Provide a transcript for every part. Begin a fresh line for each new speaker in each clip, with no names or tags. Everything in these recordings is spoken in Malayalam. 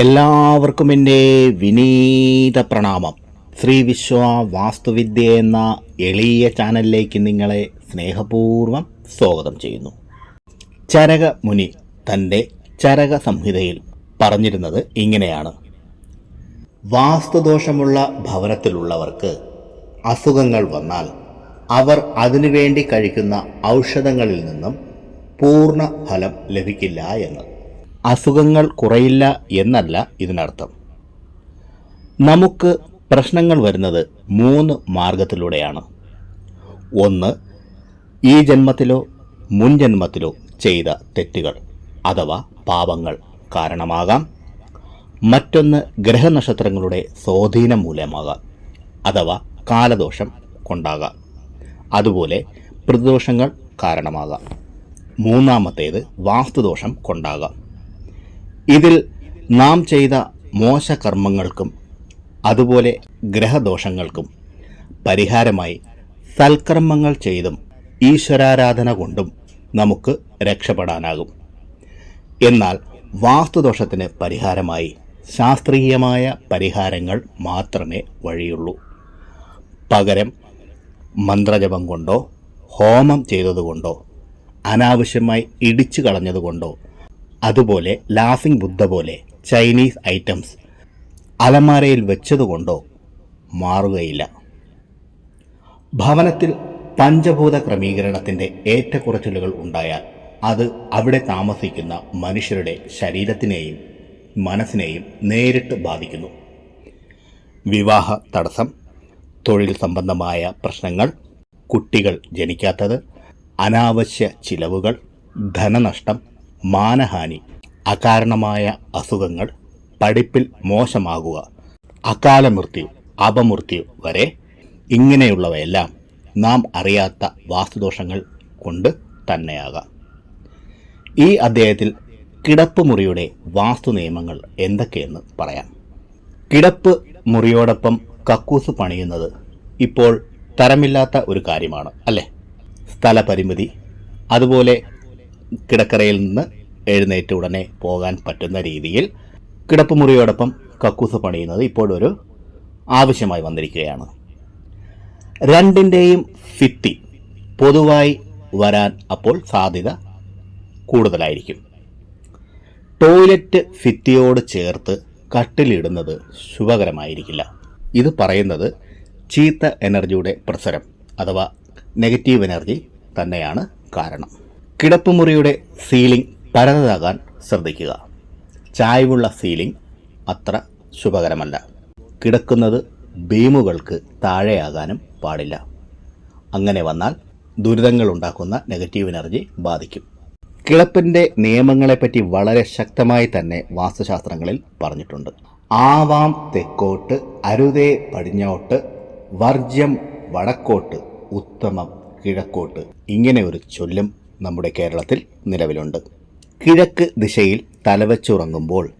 എല്ലാവർക്കും എന്റെ വിനീത പ്രണാമം. ശ്രീ വിശ്വ വാസ്തുവിദ്യ എന്ന എളിയ ചാനലിലേക്ക് നിങ്ങളെ സ്നേഹപൂർവം സ്വാഗതം ചെയ്യുന്നു. ചരക മുനി തന്റെ ചരക സംഹിതയിൽ പറഞ്ഞിരുന്നത് ഇങ്ങനെയാണ്. വാസ്തുദോഷമുള്ള ഭവനത്തിലുള്ളവർക്ക് അസുഖങ്ങൾ വന്നാൽ അവർ അതിനുവേണ്ടി കഴിക്കുന്ന ഔഷധങ്ങളിൽ നിന്നും പൂർണ ഫലം ലഭിക്കില്ല എന്ന്. അസുഖങ്ങൾ കുറയില്ല എന്നല്ല ഇതിനർത്ഥം. നമുക്ക് പ്രശ്നങ്ങൾ വരുന്നത് മൂന്ന് മാർഗത്തിലൂടെയാണ്. ഒന്ന് ഈ ജന്മത്തിലോ മുൻ ജന്മത്തിലോ ചെയ്ത തെറ്റുകൾ അഥവാ പാപങ്ങൾ കാരണമാകാം. മറ്റൊന്ന് ഗ്രഹനക്ഷത്രങ്ങളുടെ സ്വാധീനം മൂലമാകാം അഥവാ കാലദോഷം കൊണ്ടാകാം. അതുപോലെ പ്രതിദോഷങ്ങൾ കാരണമാകാം. മൂന്നാമത്തേത് വാസ്തുദോഷം കൊണ്ടാകാം. ഇതിൽ നാം ചെയ്ത മോശകർമ്മങ്ങൾക്കും അതുപോലെ ഗ്രഹദോഷങ്ങൾക്കും പരിഹാരമായി സൽക്കർമ്മങ്ങൾ ചെയ്തും ഈശ്വരാരാധന കൊണ്ടും നമുക്ക് രക്ഷപ്പെടാനാകും. എന്നാൽ വാസ്തുദോഷത്തിന് പരിഹാരമായി ശാസ്ത്രീയമായ പരിഹാരങ്ങൾ മാത്രമേ വഴിയുള്ളൂ. പകരം മന്ത്രജപം കൊണ്ടോ ഹോമം ചെയ്തതുകൊണ്ടോ അനാവശ്യമായി ഇടിച്ചു കളഞ്ഞതുകൊണ്ടോ അതുപോലെ ലാഫിംഗ് ബുദ്ധ പോലെ ചൈനീസ് ഐറ്റംസ് അലമാരയിൽ വെച്ചതുകൊണ്ടോ മാറുകയില്ല. ഭവനത്തിൽ പഞ്ചഭൂത ക്രമീകരണത്തിന്റെ ഏറ്റക്കുറച്ചിലുകൾ ഉണ്ടായാൽ അത് അവിടെ താമസിക്കുന്ന മനുഷ്യരുടെ ശരീരത്തിനെയും മനസ്സിനെയും നേരിട്ട് ബാധിക്കുന്നു. വിവാഹ തടസ്സം തൊഴിൽ സംബന്ധമായ പ്രശ്നങ്ങൾ കുട്ടികൾ ജനിക്കാത്തത് അനാവശ്യ ചിലവുകൾ ധനനഷ്ടം മാനഹാനി അകാരണമായ അസുഖങ്ങൾ പഠിപ്പിൽ മോശമാകുക അകാല മൃത്യു അപമൃത്യു വരെ ഇങ്ങനെയുള്ളവയെല്ലാം നാം അറിയാത്ത വാസ്തുദോഷങ്ങൾ കൊണ്ട് തന്നെയാകാം. ഈ അദ്ദേഹത്തിൽ കിടപ്പ് മുറിയുടെ വാസ്തു നിയമങ്ങൾ എന്തൊക്കെയെന്ന് പറയാം. കിടപ്പ് മുറിയോടൊപ്പം കക്കൂസ് പണിയുന്നത് ഇപ്പോൾ തരമില്ലാത്ത ഒരു കാര്യമാണ് അല്ലേ? സ്ഥലപരിമിതി അതുപോലെ കിടക്കറയിൽ നിന്ന് എഴുന്നേറ്റ് ഉടനെ പോകാൻ പറ്റുന്ന രീതിയിൽ കിടപ്പുമുറിയോടൊപ്പം കക്കൂസ് പണിയുന്നത് ഇപ്പോഴൊരു ആവശ്യമായി വന്നിരിക്കുകയാണ്. രണ്ടിന്റെയും ഫിത്തി പൊതുവായി വരാൻ അപ്പോൾ സാധ്യത കൂടുതലായിരിക്കും. ടോയ്ലറ്റ് ഫിത്തിയോട് ചേർത്ത് കട്ടിലിടുന്നത് ശുഭകരമായിരിക്കില്ല. ഇത് പറയുന്നത് ചീത്ത എനർജിയുടെ പ്രസരം അഥവാ നെഗറ്റീവ് എനർജി തന്നെയാണ് കാരണം. കിടപ്പുമുറിയുടെ സീലിംഗ് പരന്നതാകാൻ ശ്രദ്ധിക്കുക. ചായ്വുള്ള സീലിംഗ് അത്ര ശുഭകരമല്ല. കിടക്കുന്നത് ബീമുകൾക്ക് താഴെയാകാനും പാടില്ല. അങ്ങനെ വന്നാൽ ദുരിതങ്ങൾ ഉണ്ടാക്കുന്ന നെഗറ്റീവ് എനർജി ബാധിക്കും. കിളപ്പിന്റെ നിയമങ്ങളെപ്പറ്റി വളരെ ശക്തമായി തന്നെ വാസ്തുശാസ്ത്രങ്ങളിൽ പറഞ്ഞിട്ടുണ്ട്. ആവാം തെക്കോട്ട് അരുതേ പടിഞ്ഞോട്ട് വർജ്യം വടക്കോട്ട് ഉത്തമം കിഴക്കോട്ട്. ഇങ്ങനെ ഒരു ചൊല്ലും നമ്മുടെ കേരളത്തിൽ നിലവിലുണ്ട്. കിഴക്ക് ദിശയിൽ തലവച്ചുറങ്ങുമ്പോൾ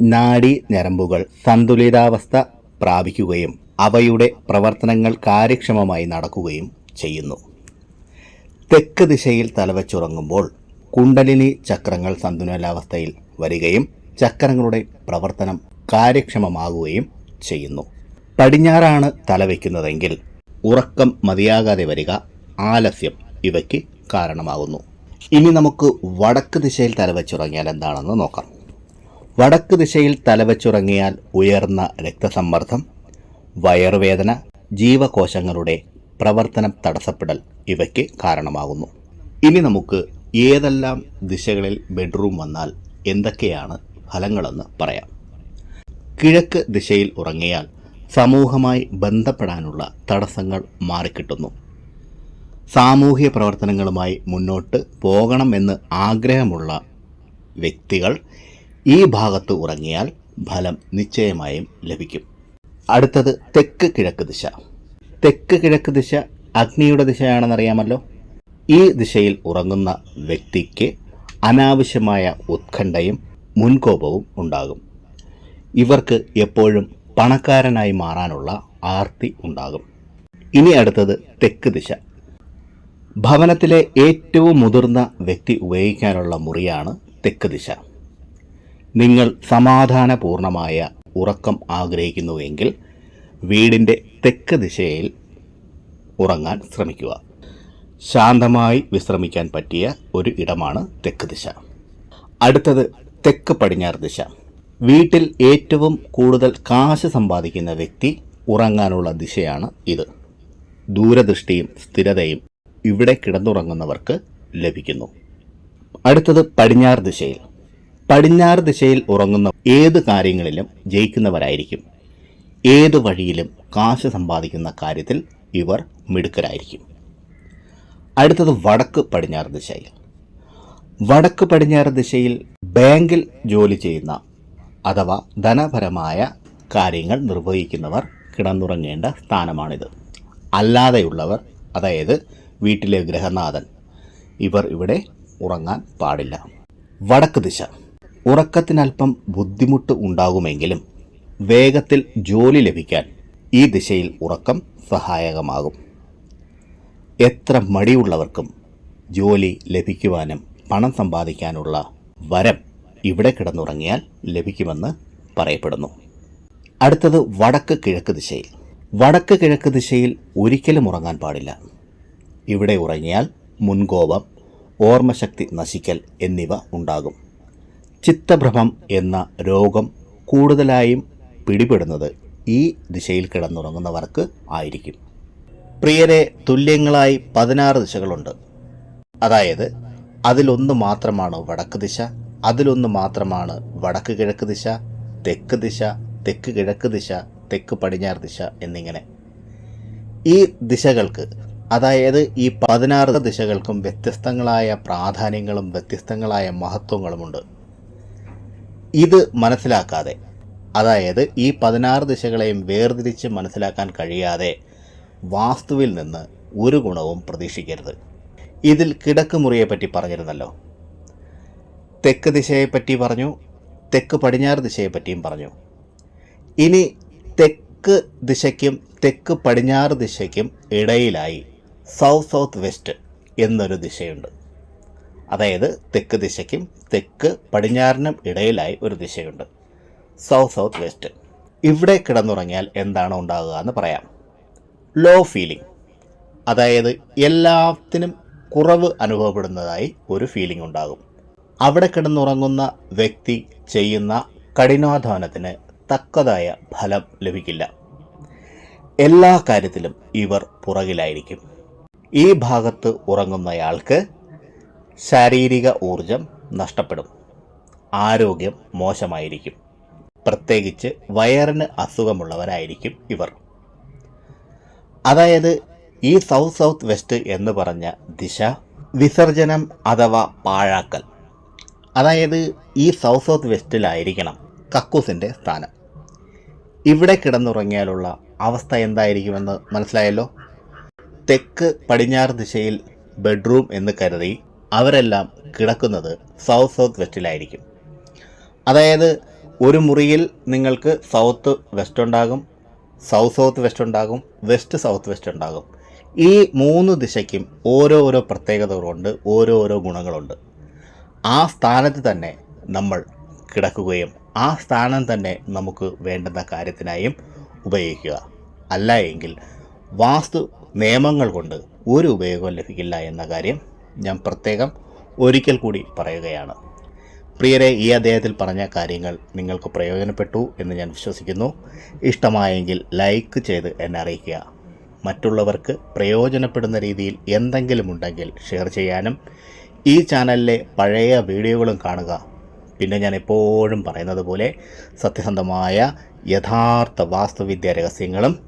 നാഡീ ഞരമ്പുകൾ സന്തുലിതാവസ്ഥ പ്രാപിക്കുകയും അവയുടെ പ്രവർത്തനങ്ങൾ കാര്യക്ഷമമായി നടക്കുകയും ചെയ്യുന്നു. തെക്ക് ദിശയിൽ തലവച്ചുറങ്ങുമ്പോൾ കുണ്ടലിനി ചക്രങ്ങൾ സന്തുലിതാവസ്ഥയിൽ വരികയും ചക്രങ്ങളുടെ പ്രവർത്തനം കാര്യക്ഷമമാകുകയും ചെയ്യുന്നു. പടിഞ്ഞാറാണ് തലവെക്കുന്നതെങ്കിൽ ഉറക്കം മതിയാകാതെ വരിക ആലസ്യം ഇവയ്ക്ക് കാരണമാകുന്നു. ഇനി നമുക്ക് വടക്ക് ദിശയിൽ തലവച്ചുറങ്ങിയാൽ എന്താണെന്ന് നോക്കാം. വടക്ക് ദിശയിൽ തലവച്ചുറങ്ങിയാൽ ഉയർന്ന രക്തസമ്മർദ്ദം വയറുവേദന ജീവകോശങ്ങളുടെ പ്രവർത്തനം തടസ്സപ്പെടൽ ഇവയ്ക്ക് കാരണമാകുന്നു. ഇനി നമുക്ക് ഏതെല്ലാം ദിശകളിൽ ബെഡ്റൂം വന്നാൽ എന്തൊക്കെയാണ് ഫലങ്ങളെന്ന് പറയാം. കിഴക്ക് ദിശയിൽ ഉറങ്ങിയാൽ സമൂഹമായി ബന്ധപ്പെടാനുള്ള തടസ്സങ്ങൾ മാറിക്കിട്ടുന്നു. സാമൂഹ്യ പ്രവർത്തനങ്ങളുമായി മുന്നോട്ട് പോകണമെന്ന് ആഗ്രഹമുള്ള വ്യക്തികൾ ഈ ഭാഗത്ത് ഉറങ്ങിയാൽ ഫലം നിശ്ചയമായും ലഭിക്കും. അടുത്തത് തെക്ക് കിഴക്ക് ദിശ. തെക്ക് കിഴക്ക് ദിശ അഗ്നിയുടെ ദിശയാണെന്നറിയാമല്ലോ. ഈ ദിശയിൽ ഉറങ്ങുന്ന വ്യക്തിക്ക് അനാവശ്യമായ ഉത്കണ്ഠയും മുൻകോപവും ഉണ്ടാകും. ഇവർക്ക് എപ്പോഴും പണക്കാരനായി മാറാനുള്ള ആർത്തി ഉണ്ടാകും. ഇനി അടുത്തത് തെക്ക് ദിശ. ഭവനത്തിലെ ഏറ്റവും മുതിർന്ന വ്യക്തി ഉപയോഗിക്കാനുള്ള മുറിയാണ് തെക്ക് ദിശ. നിങ്ങൾ സമാധാനപൂർണമായ ഉറക്കം ആഗ്രഹിക്കുന്നുവെങ്കിൽ വീടിന്റെ തെക്ക് ദിശയിൽ ഉറങ്ങാൻ ശ്രമിക്കുക. ശാന്തമായി വിശ്രമിക്കാൻ പറ്റിയ ഒരു ഇടമാണ് തെക്ക് ദിശ. അടുത്തത് തെക്ക് പടിഞ്ഞാറ് ദിശ. വീട്ടിൽ ഏറ്റവും കൂടുതൽ കാശ് സമ്പാദിക്കുന്ന വ്യക്തി ഉറങ്ങാനുള്ള ദിശയാണ് ഇത്. ദൂരദൃഷ്ടിയും സ്ഥിരതയും ഇവിടെ കിടന്നുറങ്ങുന്നവർക്ക് ലഭിക്കുന്നു. അടുത്തത് പടിഞ്ഞാറ് ദിശയിൽ. പടിഞ്ഞാറ് ദിശയിൽ ഉറങ്ങുന്ന ഏത് കാര്യങ്ങളിലും ജയിക്കുന്നവരായിരിക്കും. ഏത് വഴിയിലും കാശ് സമ്പാദിക്കുന്ന കാര്യത്തിൽ ഇവർ മിടുക്കരായിരിക്കും. അടുത്തത് വടക്ക് പടിഞ്ഞാറ് ദിശയിൽ. വടക്ക് പടിഞ്ഞാറ് ദിശയിൽ ബാങ്കിൽ ജോലി ചെയ്യുന്ന അഥവാ ധനപരമായ കാര്യങ്ങൾ നിർവഹിക്കുന്നവർ കിടന്നുറങ്ങേണ്ട സ്ഥാനമാണിത്. അല്ലാതെയുള്ളവർ അതായത് വീട്ടിലെ ഗ്രഹനാഥൻ ഇവർ ഇവിടെ ഉറങ്ങാൻ പാടില്ല. വടക്ക് ദിശ. ഉറക്കത്തിനല്പം ബുദ്ധിമുട്ട് ഉണ്ടാകുമെങ്കിലും വേഗത്തിൽ ജോലി ലഭിക്കാൻ ഈ ദിശയിൽ ഉറക്കം സഹായകമാകും. എത്ര മടിയുള്ളവർക്കും ജോലി ലഭിക്കുവാനും പണം സമ്പാദിക്കാനുള്ള വരം ഇവിടെ കിടന്നുറങ്ങിയാൽ ലഭിക്കുമെന്ന് പറയപ്പെടുന്നു. അടുത്തത് വടക്ക് കിഴക്ക് ദിശയിൽ. വടക്ക് കിഴക്ക് ദിശയിൽ ഒരിക്കലും ഉറങ്ങാൻ പാടില്ല. ഇവിടെ ഉറങ്ങിയാൽ മുൻകോപം ഓർമ്മശക്തി നശിക്കൽ എന്നിവ ഉണ്ടാകും. ചിത്തഭ്രമം എന്ന രോഗം കൂടുതലായും പിടിപെടുന്നത് ഈ ദിശയിൽ കിടന്നുറങ്ങുന്നവർക്ക് ആയിരിക്കും. പ്രിയരെ തുല്യങ്ങളായി പതിനാറ് ദിശകളുണ്ട്. അതായത് അതിലൊന്ന് മാത്രമാണ് വടക്ക് ദിശ അതിലൊന്ന് മാത്രമാണ് വടക്ക് കിഴക്ക് ദിശ തെക്ക് ദിശ തെക്ക് കിഴക്ക് ദിശ തെക്ക് പടിഞ്ഞാറ് ദിശ എന്നിങ്ങനെ. ഈ ദിശകൾക്ക് അതായത് ഈ പതിനാറ് ദിശകൾക്കും വ്യത്യസ്തങ്ങളായ പ്രാധാന്യങ്ങളും വ്യത്യസ്തങ്ങളായ മഹത്വങ്ങളുമുണ്ട്. ഇത് മനസ്സിലാക്കാതെ അതായത് ഈ പതിനാറ് ദിശകളെയും വേർതിരിച്ച് മനസ്സിലാക്കാൻ കഴിയാതെ വാസ്തുവിൽ നിന്ന് ഒരു ഗുണവും പ്രതീക്ഷിക്കരുത്. ഇതിൽ കിടക്കുമുറിയെ പറ്റി പറഞ്ഞിരുന്നല്ലോ. തെക്ക് ദിശയെപ്പറ്റി പറഞ്ഞു തെക്ക് പടിഞ്ഞാറ് ദിശയെപ്പറ്റിയും പറഞ്ഞു. ഇനി തെക്ക് ദിശയ്ക്കും തെക്ക് പടിഞ്ഞാറ് ദിശയ്ക്കും ഇടയിലായി സൗത്ത് സൗത്ത് വെസ്റ്റ് എന്നൊരു ദിശയുണ്ട്. അതായത് തെക്ക് ദിശയ്ക്കും തെക്ക് പടിഞ്ഞാറിനും ഇടയിലായി ഒരു ദിശയുണ്ട്. South south west. ഇവിടെ കിടന്നുറങ്ങിയാൽ എന്താണ് ഉണ്ടാകുക എന്ന് പറയാം. Low feeling. അതായത് എല്ലാത്തിനും കുറവ് അനുഭവപ്പെടുന്നതായി ഒരു ഫീലിംഗ് ഉണ്ടാകും. അവിടെ കിടന്നുറങ്ങുന്ന വ്യക്തി ചെയ്യുന്ന കഠിനാധ്വാനത്തിന് തക്കതായ ഫലം ലഭിക്കില്ല. എല്ലാ കാര്യത്തിലും ഇവർ പുറകിലായിരിക്കും. ഈ ഭാഗത്ത് ഉറങ്ങുന്നയാൾക്ക് ശാരീരിക ഊർജം നഷ്ടപ്പെടും. ആരോഗ്യം മോശമായിരിക്കും. പ്രത്യേകിച്ച് വയറിന് അസുഖമുള്ളവരായിരിക്കും ഇവർ. അതായത് ഈ സൗത്ത് സൗത്ത് വെസ്റ്റ് എന്ന് പറഞ്ഞ ദിശ വിസർജനം അഥവാ പാഴാക്കൽ. അതായത് ഈ സൗത്ത് സൗത്ത് വെസ്റ്റിലായിരിക്കണം കക്കൂസിന്റെ സ്ഥാനം. ഇവിടെ കിടന്നുറങ്ങിയാലുള്ള അവസ്ഥ എന്തായിരിക്കുമെന്ന് മനസ്സിലായല്ലോ? തെക്ക് പടിഞ്ഞാറ് ദിശയിൽ ബെഡ്റൂം എന്ന് കരുതി അവരെല്ലാം കിടക്കുന്നത് സൗത്ത് സൗത്ത് വെസ്റ്റിലായിരിക്കും. അതായത് ഒരു മുറിയിൽ നിങ്ങൾക്ക് സൗത്ത് വെസ്റ്റ് ഉണ്ടാകും സൗത്ത് സൗത്ത് വെസ്റ്റ് ഉണ്ടാകും വെസ്റ്റ് സൗത്ത് വെസ്റ്റ് ഉണ്ടാകും ഈ മൂന്ന് ദിശയ്ക്കും ഓരോരോ പ്രത്യേകതകളുണ്ട് ഓരോരോ ഗുണങ്ങളുണ്ട്. ആ സ്ഥാനത്ത് തന്നെ നമ്മൾ കിടക്കുകയും ആ സ്ഥാനം തന്നെ നമുക്ക് വേണ്ടുന്ന കാര്യത്തിനായും ഉപയോഗിക്കുക. അല്ല എങ്കിൽ വാസ്തു നിയമങ്ങൾ കൊണ്ട് ഒരു ഉപയോഗവും ലഭിക്കില്ല എന്ന കാര്യം ഞാൻ പ്രത്യേകം ഒരിക്കൽ കൂടി പറയുകയാണ്. പ്രിയരെ ഈ അദ്ദേഹത്തിൽ പറഞ്ഞ കാര്യങ്ങൾ നിങ്ങൾക്ക് പ്രയോജനപ്പെട്ടു എന്ന് ഞാൻ വിശ്വസിക്കുന്നു. ഇഷ്ടമായെങ്കിൽ ലൈക്ക് ചെയ്ത് എന്നെ അറിയിക്കുക. മറ്റുള്ളവർക്ക് പ്രയോജനപ്പെടുന്ന രീതിയിൽ എന്തെങ്കിലും ഉണ്ടെങ്കിൽ ഷെയർ ചെയ്യാനും ഈ ചാനലിലെ പഴയ വീഡിയോകളും കാണുക. പിന്നെ ഞാൻ എപ്പോഴും പറയുന്നത് പോലെ സത്യസന്ധമായ യഥാർത്ഥ വാസ്തുവിദ്യ രഹസ്യങ്ങളും